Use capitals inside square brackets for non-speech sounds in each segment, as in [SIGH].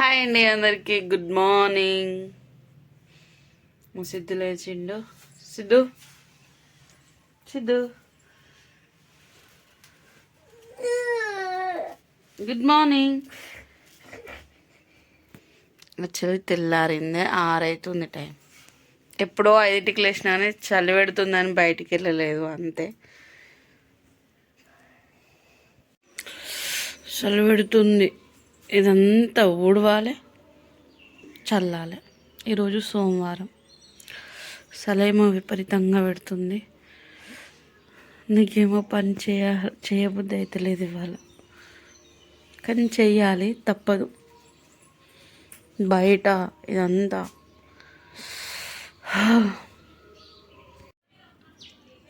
Hi అండి అందరికి. Good morning. మా సిద్ధు లేచిండు. సిద్ధు? సిద్ధు? Good morning. చలి తెల్లారిందే ఆరైతుంది టైం. ఎప్పుడో ఐదింటికి లేచినా కానీ చలి పెడుతుందని బయటికి వెళ్ళలేదు అంతే. చలి పెడుతుంది. ఇదంతా ఊడవాలి చల్లాలి. ఈరోజు సోమవారం. సలేమో విపరీతంగా పెడుతుంది. నీకేమో పని చేయ చేయబుద్ధి అయితే లేదు ఇవాళ. కానీ చెయ్యాలి తప్పదు. బయట ఇదంతా.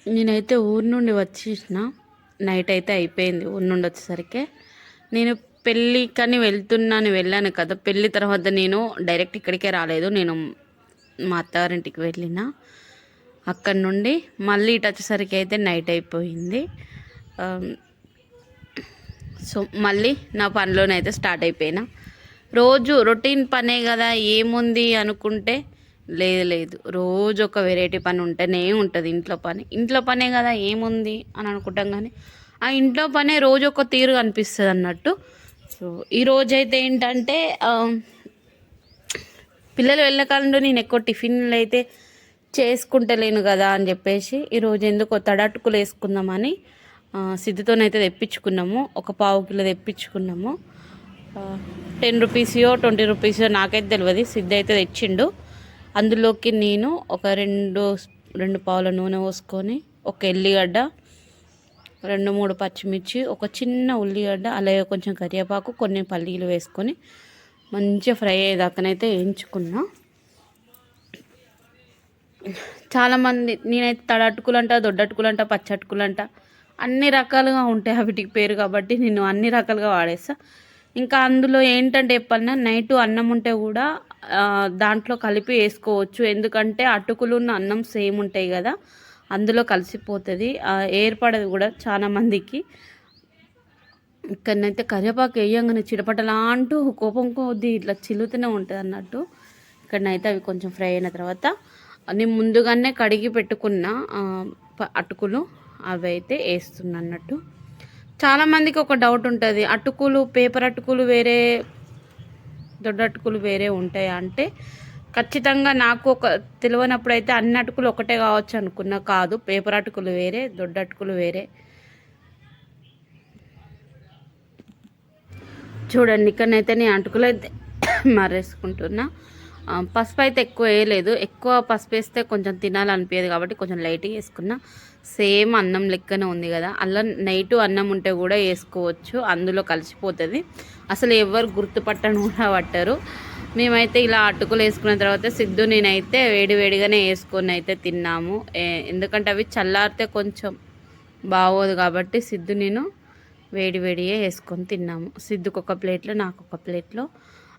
నేనైతే ఊరి నుండి వచ్చేసిన. నైట్ అయితే అయిపోయింది ఊరి నుండి వచ్చేసరికి. నేను పెళ్ళి కానీ వెళ్తున్నాను వెళ్ళాను కదా. పెళ్ళి తర్వాత నేను డైరెక్ట్ ఇక్కడికే రాలేదు. నేను మా అత్తగారింటికి వెళ్ళిన. అక్కడ నుండి మళ్ళీ ఇటు వచ్చేసరికి అయితే నైట్ అయిపోయింది. సో మళ్ళీ నా పనిలోనైతే స్టార్ట్ అయిపోయినా. రోజు రొటీన్ పనే కదా ఏముంది అనుకుంటే లేదు లేదు. రోజు ఒక వెరైటీ పని ఉంటేనే ఉంటుంది ఇంట్లో పని. ఇంట్లో పనే కదా ఏముంది అని అనుకుంటాం కానీ ఆ ఇంట్లో పనే రోజు ఒక తీరు కనిపిస్తుంది అన్నట్టు సో ఈరోజు అయితే ఏంటంటే పిల్లలు వెళ్ళకాలంలో నేను ఎక్కువ టిఫిన్లు అయితే చేసుకుంటలేను కదా అని చెప్పేసి ఈరోజు ఎందుకో తడాటుకులు వేసుకుందామని సిద్ధితోనైతే తెప్పించుకున్నాము. ఒక పావు కిలో తెప్పించుకున్నాము. టెన్ రూపీస్యో ట్వంటీ రూపీస్యో నాకైతే తెలియదు సిద్ధి అయితే తెచ్చిండు. అందులోకి నేను ఒక రెండు రెండు పావుల నూనె పోసుకొని ఒక ఎల్లిగడ్డ రెండు మూడు పచ్చిమిర్చి ఒక చిన్న ఉల్లిగడ్డ అలాగే కొంచెం కరివేపాకు కొన్ని పల్లీలు వేసుకొని మంచిగా ఫ్రై అయ్యేదాకనైతే వేయించుకున్నా. చాలామంది నేనైతే తడటుకులు అంట దొడ్డటుకులు అంట అంట అన్ని రకాలుగా ఉంటాయి వీటికి పేరు కాబట్టి నేను అన్ని రకాలుగా వాడేస్తా. ఇంకా అందులో ఏంటంటే చెప్పాలన్నా నైట్ అన్నం ఉంటే కూడా దాంట్లో కలిపి వేసుకోవచ్చు. ఎందుకంటే అటుకులు ఉన్న అన్నం సేమ్ ఉంటాయి కదా. అందులో కలిసిపోతుంది. ఏర్పడదు కూడా చాలా మందికి. ఇక్కడనైతే కరివేపాకు వేయంగానే చిడపటలా అంటూ కోపం కొద్ది ఇట్లా చిల్లుతూనే ఉంటుంది అన్నట్టు. ఇక్కడనైతే అవి కొంచెం ఫ్రై అయిన తర్వాత నేను ముందుగానే కడిగి పెట్టుకున్న అటుకులు అవి అయితే వేస్తున్నా అన్నట్టు. చాలామందికి ఒక డౌట్ ఉంటుంది. అటుకులు పేపర్ అటుకులు వేరే దొడ్డ అటుకులు వేరే ఉంటాయా అంటే ఖచ్చితంగా నాకు ఒక తెలియనప్పుడు అయితే అన్ని అటుకులు ఒకటే కావచ్చు అనుకున్నా. కాదు పేపర్ అటుకులు వేరే దొడ్డ అటుకులు వేరే. చూడండి ఇక్కడనైతే నేను అటుకులు అయితే [COUGHS] మరేసుకుంటున్నా. పసుపు అయితే ఎక్కువ వేయలేదు. ఎక్కువ పసుపు వేస్తే కొంచెం తినాలనిపించదు కాబట్టి కొంచెం లైట్గా వేసుకున్నా. సేమ్ అన్నం లెక్కనే ఉంది కదా. అలా నైట్ అన్నం ఉంటే కూడా వేసుకోవచ్చు. అందులో కలిసిపోతుంది. అసలు ఎవరు గుర్తుపట్టను కూడా పట్టరు. మేమైతే ఇలా అటుకులు వేసుకున్న తర్వాత సిద్ధు నేనైతే వేడి వేడిగానే వేసుకొని అయితే తిన్నాము. ఎందుకంటే అవి చల్లారితే కొంచెం బాగోదు కాబట్టి సిద్ధు నేను వేడి వేడియే వేసుకొని తిన్నాము. సిద్ధుకు ఒక ప్లేట్లో నాకు ఒక ప్లేట్లో.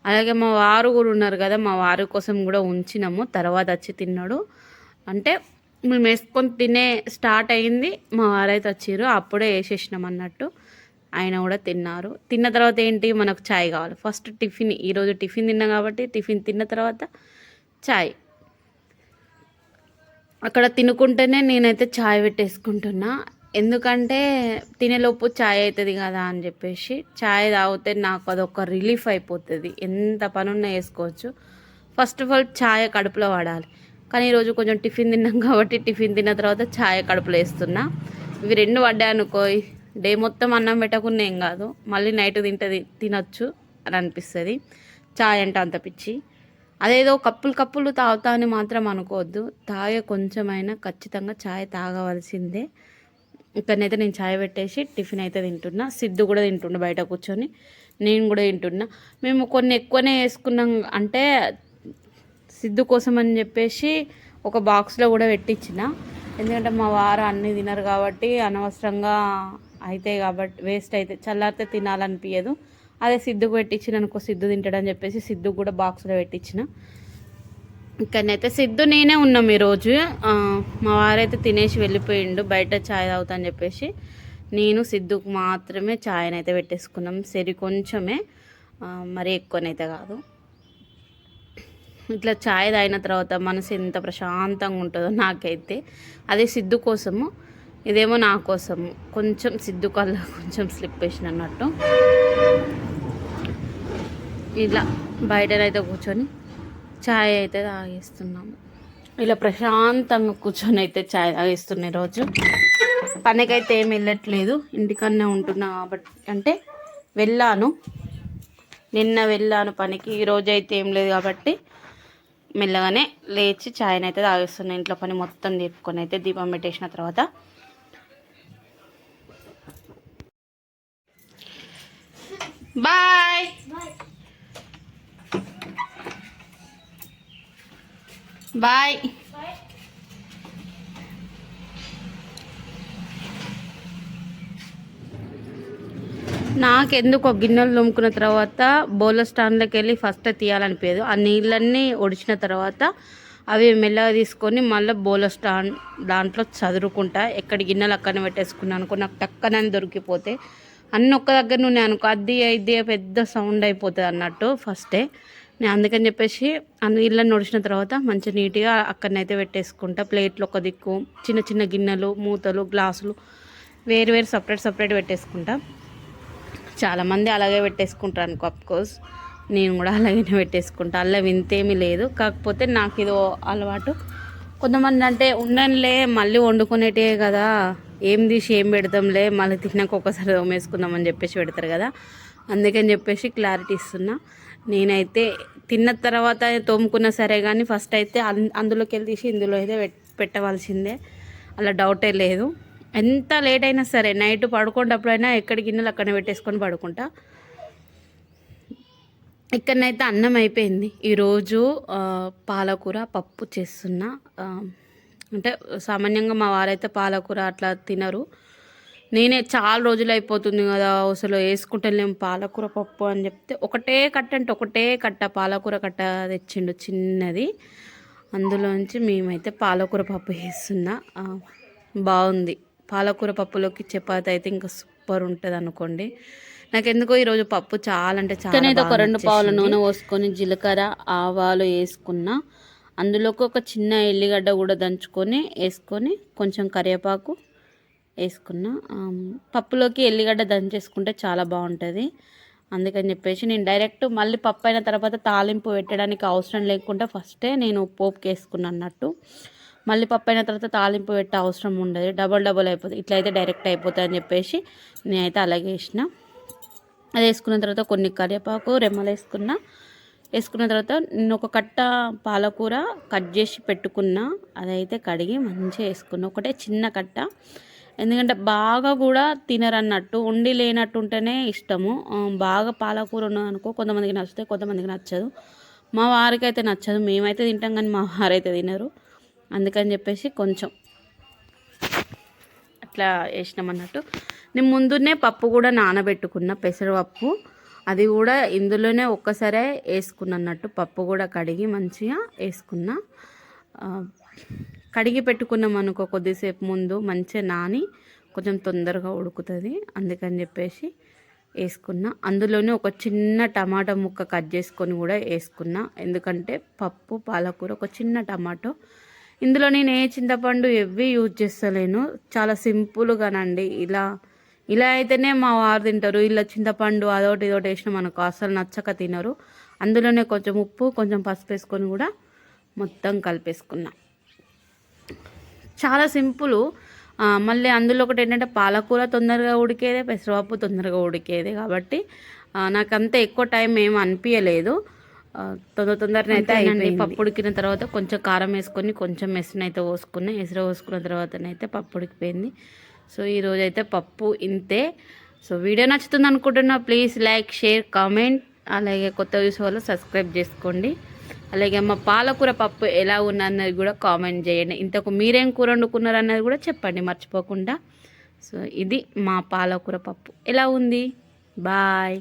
అలాగే మా వారు కూడా ఉన్నారు కదా మా వారి కోసం కూడా ఉంచినాము. తర్వాత వచ్చి తిన్నాడు. అంటే మేము వేసుకొని తినే స్టార్ట్ అయింది. మా వారైతే వచ్చారు అప్పుడే వేసేసినాం అన్నట్టు. ఆయన కూడా తిన్నారు. తిన్న తర్వాత ఏంటి? మనకు చాయ్ కావాలి. ఫస్ట్ టిఫిన్ ఈరోజు టిఫిన్ తిన్నా కాబట్టి టిఫిన్ తిన్న తర్వాత చాయ్. అక్కడ తినుకుంటేనే నేనైతే చాయ్ పెట్టేసుకుంటున్నా. ఎందుకంటే తినేలోపు చాయ్ అవుతుంది కదా అని చెప్పేసి చాయ్ తాగితే నాకు అదొక రిలీఫ్ అయిపోతుంది. ఎంత పనున్నా వేసుకోవచ్చు ఫస్ట్ ఆఫ్ ఆల్ చాయ్ కడుపులో వాడాలి. కానీ ఈరోజు కొంచెం టిఫిన్ తిన్నాం కాబట్టి టిఫిన్ తిన్న తర్వాత చాయ్ కడుపులో వేస్తున్నా. ఇవి రెండు పడ్డాయి అనుకో డే మొత్తం అన్నం పెట్టకుండా ఏం కాదు. మళ్ళీ నైట్ తింటది తినొచ్చు అని అనిపిస్తుంది. చాయ్ అంటే అంత పిచ్చి. అదేదో కప్పులు కప్పులు తాగుతా అని మాత్రం అనుకోవద్దు. తాగే కొంచెమైనా ఖచ్చితంగా చాయ్ తాగవలసిందే. ఇక్కడనైతే నేను చాయ్ పెట్టేసి టిఫిన్ అయితే తింటున్నా. సిద్ధు కూడా తింటుండే బయట కూర్చొని. నేను కూడా తింటున్నా. మేము కొన్ని ఎక్కువనే వేసుకున్నాం అంటే సిద్ధు కోసం అని చెప్పేసి ఒక బాక్స్లో కూడా పెట్టించిన. ఎందుకంటే మా వారు అన్నీ తినరు కాబట్టి అనవసరంగా అయితే కాబట్టి వేస్ట్ అయితే చల్లారితే తినాలనిపించదు అదే సిద్ధుకు పెట్టించిన అనుకో సిద్ధు తింటాడని చెప్పేసి సిద్ధుకు కూడా బాక్స్లో పెట్టించిన ఇక్కడనైతే సిద్ధు నేనే ఉన్నాం ఈరోజు. మా వారైతే తినేసి వెళ్ళిపోయిండు బయట చాయ్ తాగుతా అని చెప్పేసి. నేను సిద్ధుకు మాత్రమే చాయ్ని అయితే పెట్టేసుకున్నాం సరి కొంచెమే. మరీ ఎక్కువనైతే కాదు. ఇట్లా చాయ్ తాగిన తర్వాత మనసు ఎంత ప్రశాంతంగా ఉంటుందో నాకైతే. అదే సిద్ధు కోసము. ఇదేమో నా కోసము. కొంచెం సిద్ధు కళ్ళ కొంచెం స్లిప్ వేసిన అన్నట్టు. ఇలా బయటనైతే కూర్చొని ఛాయ్ అయితే తాగేస్తున్నాము. ఇలా ప్రశాంతంగా కూర్చొని అయితే ఛాయ్ తాగేస్తున్న రోజు పనికైతే ఏం వెళ్ళట్లేదు. ఇంటికన్నా ఉంటున్నా కాబట్టి అంటే వెళ్ళాను. నిన్న వెళ్ళాను పనికి. ఈరోజు అయితే ఏం లేదు కాబట్టి మెల్లగానే లేచి ఛాయ్ని అయితే తాగేస్తున్నాను ఇంట్లో పని మొత్తం తీర్పుకొని అయితే దీపం పెట్టేసిన తర్వాత బాయ్ బాయ్ నాకెందుకు ఒక గిన్నెలు తోముకున్న తర్వాత బౌల స్టాండ్లోకి వెళ్ళి ఫస్ట్ తీయాలనిపించదు ఆ నీళ్ళన్నీ ఒడిచిన తర్వాత అవి మెల్లగా తీసుకొని మళ్ళీ బౌల స్టాండ్ దాంట్లో చదురుకుంటా. ఎక్కడ గిన్నెలు అక్కడనే పెట్టేసుకున్నాను అనుకో నాకు టక్కనని దొరికిపోతే అన్నీ ఒక్క దగ్గర నుండి అనుకో అది ఇది పెద్ద సౌండ్ అయిపోతుంది అన్నట్టు ఫస్టే నేను అందుకని చెప్పేసి ఆ నీళ్ళని నొడిచిన తర్వాత మంచి నీట్గా అక్కడనైతే పెట్టేసుకుంటా. ప్లేట్లు ఒక దిక్కు చిన్న చిన్న గిన్నెలు మూతలు గ్లాసులు వేరు వేరు సపరేట్ సపరేట్ పెట్టేసుకుంటా. చాలామంది అలాగే పెట్టేసుకుంటారు అనుకో అఫ్కోర్స్ నేను కూడా అలాగే పెట్టేసుకుంటా. అలా వింతేమీ లేదు. కాకపోతే నాకు ఇది అలవాటు. కొంతమంది అంటే ఉండనులే మళ్ళీ వండుకునేటే కదా. ఏం తీసి ఏం పెడతాంలే మళ్ళీ తిన్నాక ఒకసారి తోమేసుకుందామని చెప్పేసి పెడతారు కదా. అందుకని చెప్పేసి క్లారిటీ ఇస్తున్నా. నేనైతే తిన్న తర్వాత తోముకున్నా సరే కానీ ఫస్ట్ అయితే అందులోకి వెళ్ళి తీసి ఇందులో అయితే పెట్టవలసిందే. అలా డౌటే లేదు. ఎంత లేట్ అయినా సరే నైట్ పడుకునేటప్పుడైనా ఎక్కడ గిన్నెలు అక్కడ పెట్టేసుకొని పడుకుంటా. ఇక్కడనైతే అన్నం అయిపోయింది. ఈరోజు పాలకూర పప్పు చేస్తున్నా. అంటే సామాన్యంగా మా వారైతే పాలకూర అట్లా తినరు. నేనే చాలా రోజులు అయిపోతుంది కదా అసలు వేసుకుంటలేము పాలకూర పప్పు అని చెప్తే ఒకటే కట్ట అంటే ఒకటే కట్ట పాలకూర కట్ట తెచ్చిండు చిన్నది. అందులోంచి మేమైతే పాలకూర పప్పు వేస్తున్నా. బాగుంది. పాలకూర పప్పులోకి చపాతి అయితే ఇంకా సూపర్ ఉంటుంది అనుకోండి. నాకెందుకో ఈరోజు పప్పు చాలా అంటే చాలా ఒక రెండు పావుల. నూనె పోసుకొని జీలకర్ర ఆవాలు వేసుకున్నా. అందులోకి ఒక చిన్న ఎల్లిగడ్డ కూడా దంచుకొని వేసుకొని కొంచెం కరివేపాకు వేసుకున్నా పప్పులోకి ఎల్లిగడ్డ దంచేసుకుంటే చాలా బాగుంటుంది. అందుకని చెప్పేసి నేను డైరెక్ట్ మళ్ళీ పప్పు అయిన తర్వాత తాలింపు పెట్టడానికి అవసరం లేకుండా ఫస్టే నేను పోపుకి వేసుకున్నాను అన్నట్టు. మళ్ళీ పప్పు అయిన తర్వాత తాలింపు పెట్టే అవసరం ఉండదు. డబల్ డబల్ అయిపోతుంది. ఇట్లా అయితే డైరెక్ట్ అయిపోతుంది అని చెప్పేసి నేనైతే అలాగే వేసిన. అది వేసుకున్న తర్వాత కొన్ని కరివేపాకు రెమ్మలు వేసుకున్నా వేసుకున్న తర్వాత నేను ఒక కట్ట పాలకూర కట్ చేసి పెట్టుకున్నా అదైతే కడిగి మంచిగా వేసుకున్నా. ఒకటే చిన్న కట్ట. ఎందుకంటే బాగా కూడా తినరన్నట్టు ఉండి లేనట్టు ఉంటేనే ఇష్టము. బాగా పాలకూర ఉన్నదనుకో కొంతమందికి నచ్చుతాయి కొంతమందికి నచ్చదు. మా వారికి అయితే నచ్చదు. మేమైతే తింటాం కానీ మా వారైతే తినరు. అందుకని చెప్పేసి కొంచెం అట్లా వేసినాం అన్నట్టు నేను ముందునే పప్పు కూడా నానబెట్టుకున్న పెసరపప్పు. అది కూడా ఇందులోనే ఒక్కసారే వేసుకున్నట్టు పప్పు కూడా కడిగి మంచిగా వేసుకున్నా. కడిగి పెట్టుకున్నాం అనుకో కొద్దిసేపు ముందు మంచిగా నాని కొంచెం తొందరగా ఉడుకుతుంది అందుకని చెప్పేసి వేసుకున్నా. అందులోనే ఒక చిన్న టమాటా ముక్క కట్ చేసుకొని కూడా వేసుకున్నా. ఎందుకంటే పప్పు పాలకూర ఒక చిన్న టమాటో. ఇందులో నేను ఏ చింతపండు ఎవ్వి యూజ్ చేస్తలేను. చాలా సింపుల్గానండి. ఇలా ఇలా అయితేనే మా వారు తింటారు. ఇలా చింతపండు అదొకటి ఇదొకటి వేసినా మనకు అసలు నచ్చక తినరు. అందులోనే కొంచెం ఉప్పు కొంచెం పసుపు వేసుకొని కూడా మొత్తం కలిపేసుకున్నా. చాలా సింపుల్. మళ్ళీ అందులో ఒకటి ఏంటంటే పాలకూర తొందరగా ఉడికేదే పెసరపప్పు తొందరగా ఉడికేదే కాబట్టి నాకు అంత ఎక్కువ టైం ఏం అనిపించలేదు తొందర తొందరనే అయితే అయిపోయింది. పప్పు ఉడికిన తర్వాత కొంచెం కారం వేసుకొని కొంచెం మెస్సిన అయితే పోసుకున్నా ఎసరు పోసుకున్న తర్వాతనైతే పప్పు ఉడికిపోయింది. సో ఈరోజు అయితే పప్పు ఇంతే. సో వీడియో నచ్చుతుంది అనుకుంటున్నా ప్లీజ్ లైక్ షేర్ కామెంట్ అలాగే కొత్త చూసే వాళ్ళు సబ్స్క్రైబ్ చేసుకోండి. అలాగే మా పాలకూర పప్పు ఎలా ఉన్నది కూడా కామెంట్ చేయండి. ఇంతకు మీరేం కూర వండుకున్నారు అన్నది కూడా చెప్పండి మర్చిపోకుండా. సో ఇది మా పాలకూర పప్పు. ఎలా ఉంది? బాయ్